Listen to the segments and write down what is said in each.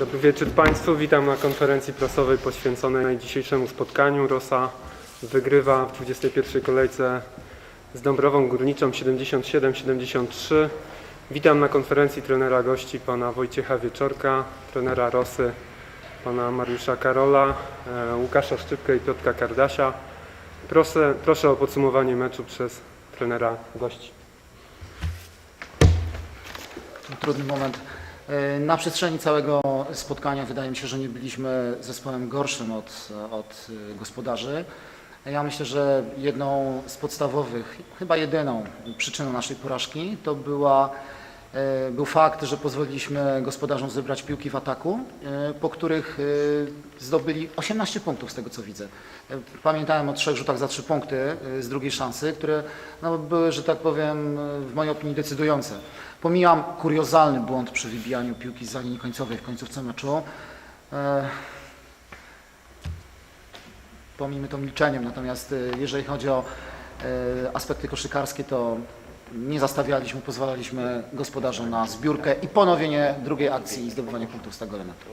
Dobry wieczór Państwu. Witam na konferencji prasowej poświęconej dzisiejszemu spotkaniu. Rosa wygrywa w 21 kolejce z Dąbrową Górniczą 77-73. Witam na konferencji trenera gości pana Wojciecha Wieczorka, trenera Rosy, pana Mariusza Karola, e, Łukasza Szczypkę i Piotrka Kardasia. Proszę, proszę o podsumowanie meczu przez trenera gości. Trudny moment. E, Na przestrzeni całego spotkania wydaje mi się, że nie byliśmy zespołem gorszym od, od e, gospodarzy. Ja myślę, że jedną z podstawowych, chyba jedyną przyczyną naszej porażki to była, był fakt, że pozwoliliśmy gospodarzom zebrać piłki w ataku, e, po których e, zdobyli 18 punktów z tego co widzę. E, Pamiętałem o trzech rzutach za trzy punkty e, z drugiej szansy, które no, były, że tak powiem, e, w mojej opinii decydujące. Pomijam kuriozalny błąd przy wybijaniu piłki z linii końcowej w końcówce meczu. E, Pomijmy to milczeniem, natomiast e, jeżeli chodzi o e, aspekty koszykarskie, to nie zastawialiśmy, pozwalaliśmy gospodarzom na zbiórkę i ponowienie drugiej akcji i zdobywanie punktów z tego elementu.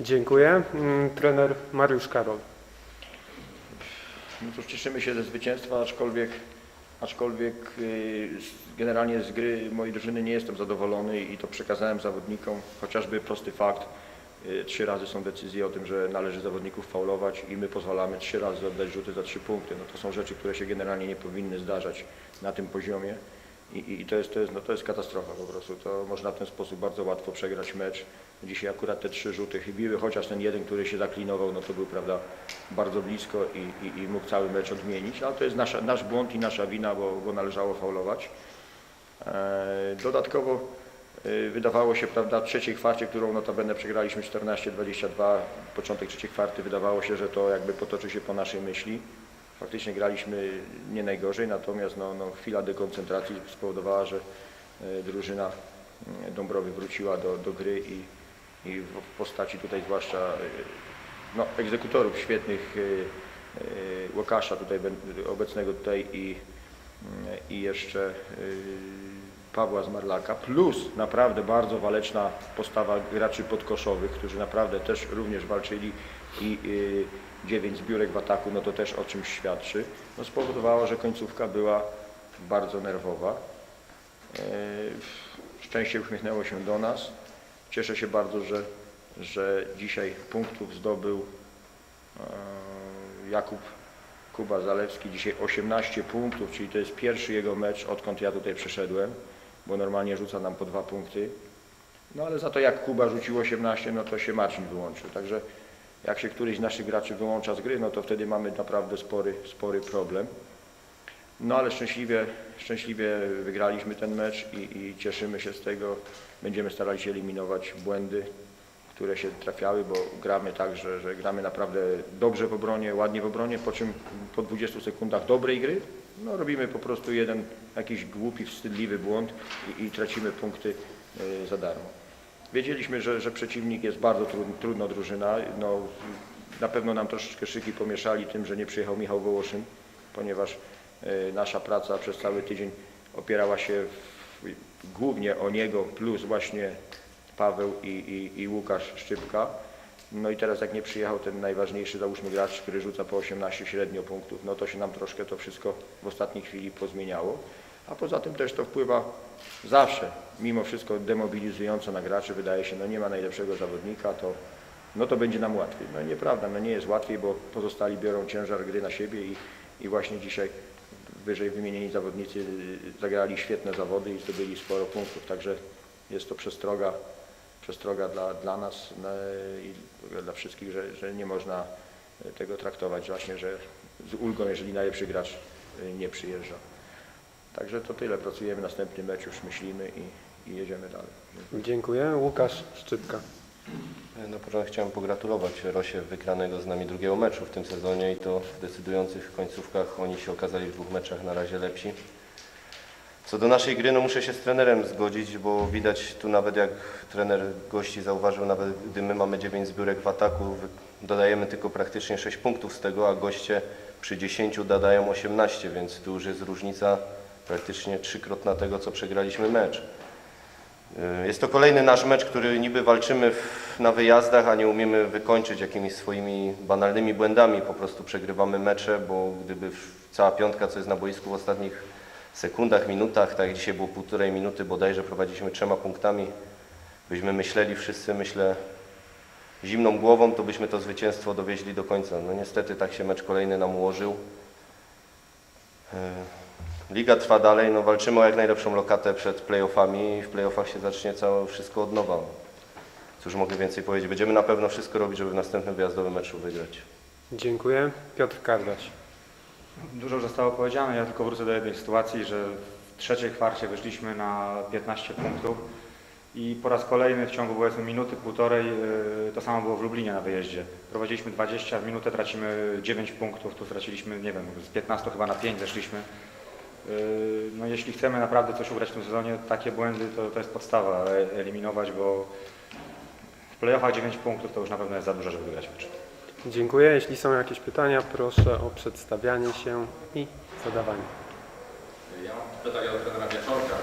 Dziękuję. Mm, Trener Mariusz Karol. No cóż, cieszymy się ze zwycięstwa, aczkolwiek, aczkolwiek y, z- generalnie z gry mojej drużyny nie jestem zadowolony i to przekazałem zawodnikom, chociażby prosty fakt, trzy razy są decyzje o tym, że należy zawodników faulować i my pozwalamy trzy razy oddać rzuty za trzy punkty. No to są rzeczy, które się generalnie nie powinny zdarzać na tym poziomie i, i, to, jest, to, jest, no to jest katastrofa po prostu. To można w ten sposób bardzo łatwo przegrać mecz. Dzisiaj akurat te trzy rzuty chybiły, chociaż ten jeden, który się zaklinował, no to był prawda, bardzo blisko i, i, i mógł cały mecz odmienić, ale to jest nasza, nasz błąd i nasza wina, bo, bo należało faulować. E, Dodatkowo wydawało się, prawda, w trzeciej kwarcie, którą notabene przegraliśmy 14-22, początek trzeciej kwarty, wydawało się, że to jakby potoczy się po naszej myśli. Faktycznie graliśmy nie najgorzej, natomiast no, no, chwila dekoncentracji spowodowała, że e, drużyna mm, Dąbrowy wróciła do, do gry i, i w postaci tutaj zwłaszcza no, egzekutorów świetnych, Łukasza tutaj obecnego tutaj i, i jeszcze Pawła Zmarlaka, plus naprawdę bardzo waleczna postawa graczy podkoszowych, którzy naprawdę też również walczyli i y, dziewięć zbiórek w ataku, no to też o czymś świadczy, no spowodowało, że końcówka była bardzo nerwowa. E, Szczęście uśmiechnęło się do nas. Cieszę się bardzo, że, że dzisiaj punktów zdobył e, Jakub Kuba Zalewski. Dzisiaj 18 punktów, czyli to jest pierwszy jego mecz, odkąd ja tutaj przyszedłem, bo normalnie rzuca nam po dwa punkty. No ale za to jak Kuba rzucił 18, no to się Marcin wyłączył. Także jak się któryś z naszych graczy wyłącza z gry, no to wtedy mamy naprawdę spory, spory problem. No ale szczęśliwie, szczęśliwie wygraliśmy ten mecz i, i cieszymy się z tego. Będziemy starali się eliminować błędy, które się trafiały, bo gramy tak, że, że gramy naprawdę dobrze w obronie, ładnie w obronie, po czym po 20 sekundach dobrej gry no, robimy po prostu jeden jakiś głupi, wstydliwy błąd i, i tracimy punkty y, za darmo. Wiedzieliśmy, że, że przeciwnik jest bardzo trudno, trudno drużyna. No, na pewno nam troszeczkę szyki pomieszali tym, że nie przyjechał Michał Wołoszyn, ponieważ e, nasza praca przez cały tydzień opierała się w, głównie o niego, plus właśnie Paweł i, i, i Łukasz Szczypka. No i teraz jak nie przyjechał ten najważniejszy, załóżmy gracz, który rzuca po 18 średnio punktów, no to się nam troszkę to wszystko w ostatniej chwili pozmieniało. A poza tym też to wpływa zawsze, mimo wszystko demobilizująco na graczy. Wydaje się, no nie ma najlepszego zawodnika, to, no to będzie nam łatwiej. No nieprawda, no nie jest łatwiej, bo pozostali biorą ciężar gry na siebie i, i właśnie dzisiaj wyżej wymienieni zawodnicy y, zagrali świetne zawody i zdobyli sporo punktów, także jest to przestroga, przestroga dla, dla nas no, i dla wszystkich, że, że nie można tego traktować właśnie, że z ulgą, jeżeli najlepszy gracz y, nie przyjeżdża. Także to tyle. Pracujemy następny mecz, już myślimy i, i jedziemy dalej. Dziękuję. Łukasz Szczypka. Na początek chciałem pogratulować Rosie wygranego z nami drugiego meczu w tym sezonie i to w decydujących końcówkach oni się okazali w dwóch meczach na razie lepsi. Co do naszej gry, no muszę się z trenerem zgodzić, bo widać tu nawet jak trener gości zauważył, nawet gdy my mamy 9 zbiórek w ataku, dodajemy tylko praktycznie 6 punktów z tego, a goście przy 10 dodają 18, więc tu już jest różnica praktycznie trzykrotna tego, co przegraliśmy mecz. Y, Jest to kolejny nasz mecz, który niby walczymy w, na wyjazdach, a nie umiemy wykończyć jakimiś swoimi banalnymi błędami. Po prostu przegrywamy mecze, bo gdyby cała piątka, co jest na boisku w ostatnich sekundach, minutach, tak dzisiaj było półtorej minuty bodajże, prowadziliśmy trzema punktami, byśmy myśleli wszyscy, myślę, zimną głową, to byśmy to zwycięstwo dowieźli do końca. No niestety tak się mecz kolejny nam ułożył. Y, Liga trwa dalej, no walczymy o jak najlepszą lokatę przed playoffami i w playoffach się zacznie całe wszystko od nowa. Cóż mogę więcej powiedzieć? Będziemy na pewno wszystko robić, żeby w następnym wyjazdowym meczu wygrać. Dziękuję. Piotr Kardaś. Dużo zostało powiedziane, ja tylko wrócę do jednej sytuacji, że w trzeciej kwarcie wyszliśmy na 15 punktów i po raz kolejny w ciągu powiedzmy minuty, półtorej yy, to samo było w Lublinie na wyjeździe. Prowadziliśmy 20, w minutę tracimy 9 punktów, tu straciliśmy, nie wiem, z 15 chyba na 5 zeszliśmy. Yy, No jeśli chcemy naprawdę coś ugrać w tym sezonie, takie błędy to, to jest podstawa eliminować, bo w playoffach 9 punktów to już na pewno jest za dużo, żeby wygrać mecz. Dziękuję. Jeśli są jakieś pytania, proszę o przedstawianie się i zadawanie. Ja mam pytanie do trenera Wieczorka.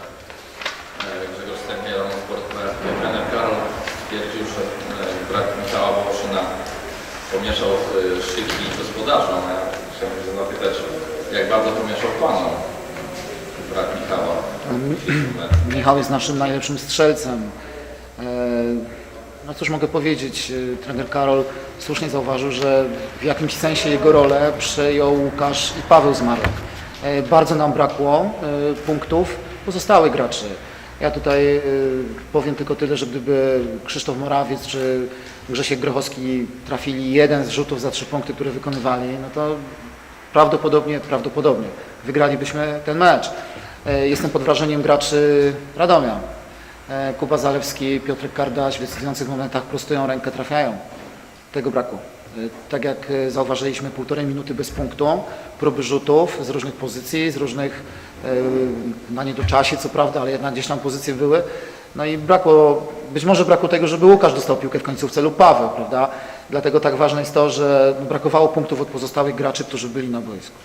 E, Grzegorz Stępiel, Sport.pl. Trener Karol stwierdził, że e, brak Michała Wołoszyna pomieszał e, szybki gospodarzom. A Ja chciałem się zapytać, jak bardzo pomieszał Panu brak Michała? Michał jest naszym najlepszym strzelcem. No cóż mogę powiedzieć, e, trener Karol słusznie zauważył, że w jakimś sensie jego rolę przejął Łukasz i Paweł Zmarek. E, Bardzo nam brakło e, punktów pozostałych graczy. Ja tutaj e, powiem tylko tyle, że gdyby Krzysztof Morawiec czy Grzesiek Grochowski trafili jeden z rzutów za trzy punkty, które wykonywali, no to prawdopodobnie, prawdopodobnie wygralibyśmy ten mecz. Jestem pod wrażeniem graczy Radomia. E, Kuba Zalewski, Piotrek Kardaś w decydujących momentach prostują rękę, trafiają. Tego braku. E, Tak jak e, zauważyliśmy, półtorej minuty bez punktu, próby rzutów z różnych pozycji, z różnych, na niedoczasie co prawda, ale jednak gdzieś tam pozycje były. No i brakło, być może brakło tego, żeby Łukasz dostał piłkę w końcówce lub Paweł, prawda? Dlatego tak ważne jest to, że brakowało punktów od pozostałych graczy, którzy byli na boisku.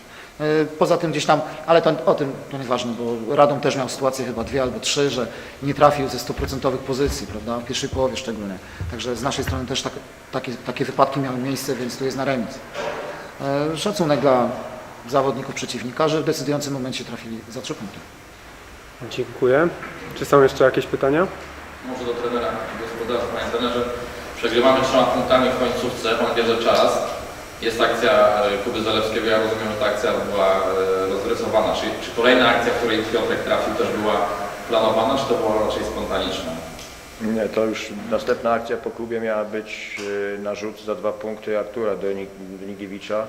E, Poza tym gdzieś tam, ale to, o tym to nieważne, bo Radom też miał sytuację chyba dwie albo trzy, że nie trafił ze stuprocentowych pozycji, prawda, w pierwszej połowie szczególnie. Także z naszej strony też tak, takie, takie wypadki miały miejsce, więc tu jest na remis. E, Szacunek dla zawodników przeciwnika, że w decydującym momencie trafili za trzy punkty. Dziękuję. Czy są jeszcze jakieś pytania? Może do trenera gospodarza. Panie trenerze, przegrywamy trzema punktami w końcówce, Pan bierze czas. Jest akcja e, Kuby Zalewskiego, ja rozumiem, że ta akcja była e, rozrysowana. Czy, czy kolejna akcja, w której Piotrek trafił, też była planowana, czy to była raczej spontaniczna? Nie, to już następna akcja po klubie miała być y, na rzut za dwa punkty Artura Donik- Donigiewicza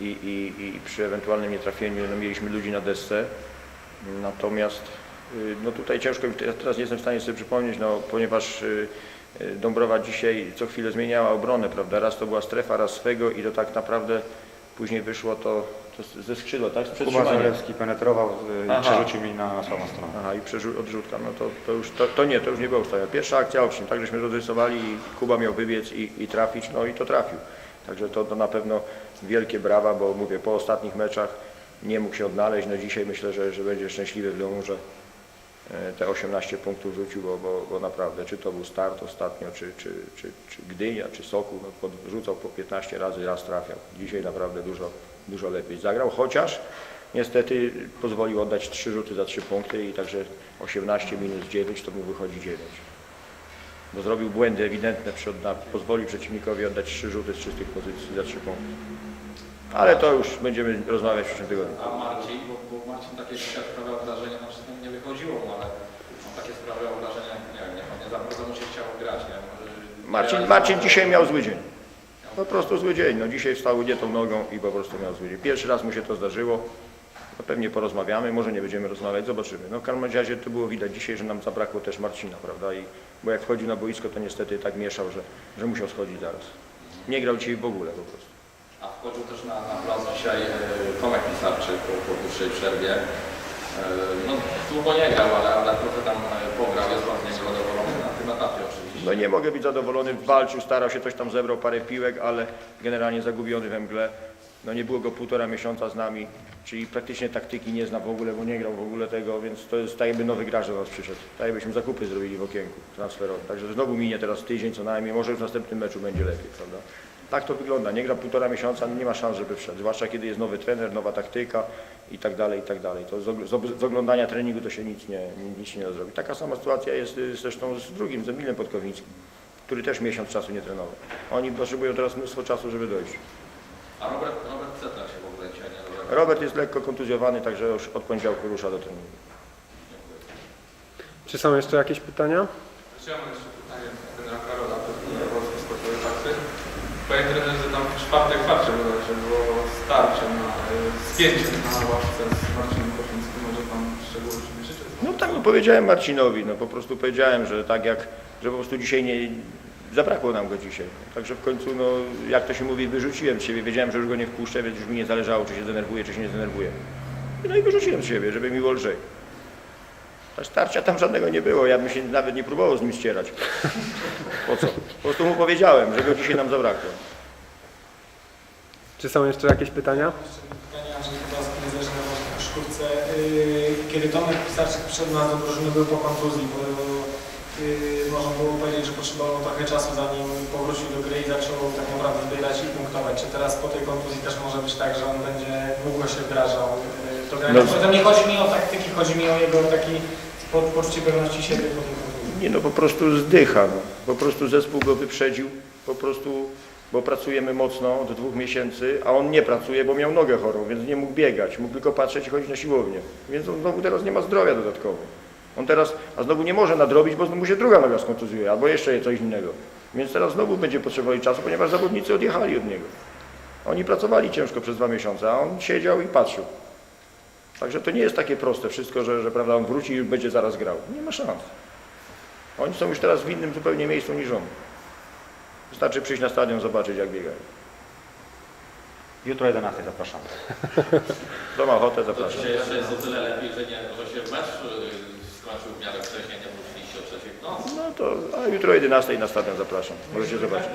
i, i, i przy ewentualnym nietrafieniu no, mieliśmy ludzi na desce. Natomiast no tutaj ciężko, teraz nie jestem w stanie sobie przypomnieć, no, ponieważ Dąbrowa dzisiaj co chwilę zmieniała obronę, prawda? Raz to była strefa, raz swego i to tak naprawdę później wyszło to, to ze skrzydła, tak? Z Kuba. Zalewski penetrował i Aha. przerzucił mi na słabą stronę. Aha, i przerzu- odrzutka, no to, to już, to, to nie, to już nie było ustawione. Pierwsza akcja owszem, tak żeśmy rozrysowali i Kuba miał wybiec i, i trafić, no i to trafił. Także to, to na pewno wielkie brawa, bo mówię, po ostatnich meczach nie mógł się odnaleźć, no dzisiaj myślę, że, że będzie szczęśliwy w domu, że e, te 18 punktów rzucił, bo, bo, bo naprawdę, czy to był start ostatnio, czy, czy, czy, czy Gdynia, czy Sokół, no podrzucał po 15 razy, raz trafiał. Dzisiaj naprawdę dużo, dużo lepiej zagrał, chociaż niestety pozwolił oddać 3 rzuty za 3 punkty i także 18 minus 9 to mu wychodzi 9. Bo zrobił błędy ewidentne przy pozwolił przeciwnikowi oddać 3 rzuty z czystych pozycji za 3 punkty. Ale to już będziemy rozmawiać w przyszłym tygodniu. A Marcin, bo, bo Marcin takie sprawiał wrażenie, znaczy no nie wychodziło mu, ale on takie sprawiał wrażenie, nie wiem, nie, nie za bardzo mu się chciało grać, nie? Marcin, Marcin dzisiaj miał zły dzień. Po prostu zły dzień. No dzisiaj wstał nie tą nogą i po prostu miał zły dzień. Pierwszy raz mu się to zdarzyło. No pewnie porozmawiamy, może nie będziemy rozmawiać, zobaczymy. No w każdym razie to było widać dzisiaj, że nam zabrakło też Marcina, prawda? I, bo jak wchodził na boisko, to niestety tak mieszał, że, że musiał schodzić zaraz. Nie grał dzisiaj w ogóle po prostu. A wchodził też na, na plac dzisiaj e, Tomek Pisarczyk po, po dłuższej przerwie. E, No długo nie grał, ale, ale trochę tam e, pograł, jest niego zadowolony na tym etapie oczywiście. No nie mogę być zadowolony, walczył, starał się, coś tam zebrał, parę piłek, ale generalnie zagubiony we mgle. No nie było go półtora miesiąca z nami, czyli praktycznie taktyki nie zna w ogóle, bo nie grał w ogóle tego, więc to jest tak jakby nowy gracz do nas przyszedł. Tak jakbyśmy zakupy zrobili w okienku transferowym. Także znowu minie teraz tydzień co najmniej, może w następnym meczu będzie lepiej, prawda? Tak to wygląda. Nie gra półtora miesiąca, nie ma szans, żeby wszedł. Zwłaszcza kiedy jest nowy trener, nowa taktyka i tak dalej, i tak dalej. To z, og- z og- z oglądania treningu to się nic nie, ni- nic się nie da zrobić. Taka sama sytuacja jest y, zresztą z drugim, z Emilem Podkownickim, który też miesiąc czasu nie trenował. Oni potrzebują teraz mnóstwo czasu, żeby dojść. A Robert, Robert Cetler się w ogóle dzisiaj nie rozegrał. Robert jest lekko kontuzjowany, także już od poniedziałku rusza do treningu. Czy są jeszcze jakieś pytania? Czy ja mam jeszcze pytanie do trenera Karola, prezydenta Polskiej Sportowej Fakty. Panie trenerze, tam w czwartej kwarcie bodajże było starcie na y, spięcie na ławce z Marcinem Kopińskim. Może Pan szczegóły przybliżyć? No tak, no powiedziałem Marcinowi, no po prostu powiedziałem, że tak jak, że po prostu dzisiaj nie, zabrakło nam go dzisiaj. Także w końcu, no jak to się mówi, wyrzuciłem z siebie, wiedziałem, że już go nie wpuszczę, więc już mi nie zależało, czy się denerwuje, czy się nie zdenerwuje. No i wyrzuciłem z siebie, żeby mi było lżej. A starcia tam żadnego nie było, ja bym się nawet nie próbował z nim ścierać. Po co? Po prostu mu powiedziałem, że go dzisiaj nam zabrakło. Czy są jeszcze jakieś pytania? Yy, Kiedy Tomek Pisarczyk przyszedł nas do drużyny, był po kontuzji, bo można było powiedzieć, że potrzebował trochę czasu, zanim powrócił do gry i zaczął tak naprawdę zbierać i punktować. Czy teraz po tej kontuzji też może być tak, że on będzie długo się wdrażał yy, do grania? No. Poza tym nie chodzi mi o taktyki, chodzi mi o jego taki po, poczucie pewności siebie po tej kontuzji. Nie no, po prostu zdycha. No. Po prostu zespół go wyprzedził, po prostu, bo pracujemy mocno od dwóch miesięcy, a on nie pracuje, bo miał nogę chorą, więc nie mógł biegać, mógł tylko patrzeć i chodzić na siłownię. Więc on znowu teraz nie ma zdrowia dodatkowo. On teraz, a znowu nie może nadrobić, bo znowu się druga noga skontuzuje, albo jeszcze coś innego. Więc teraz znowu będzie potrzebować czasu, ponieważ zawodnicy odjechali od niego. Oni pracowali ciężko przez dwa miesiące, a on siedział i patrzył. Także to nie jest takie proste wszystko, że, że prawda, on wróci i już będzie zaraz grał. Nie ma szans. Oni są już teraz w innym zupełnie miejscu niż on. Wystarczy przyjść na stadion, zobaczyć jak biegają. Jutro o 11 zapraszamy. Kto ma ochotę, To zapraszam. dzisiaj jeszcze jest o tyle lepiej, że, nie, że się mecz y, skończył w miarę wcześniej, nie o trzeciej w nocy. No to, a jutro o 11 na stadion zapraszam. Możecie zobaczyć.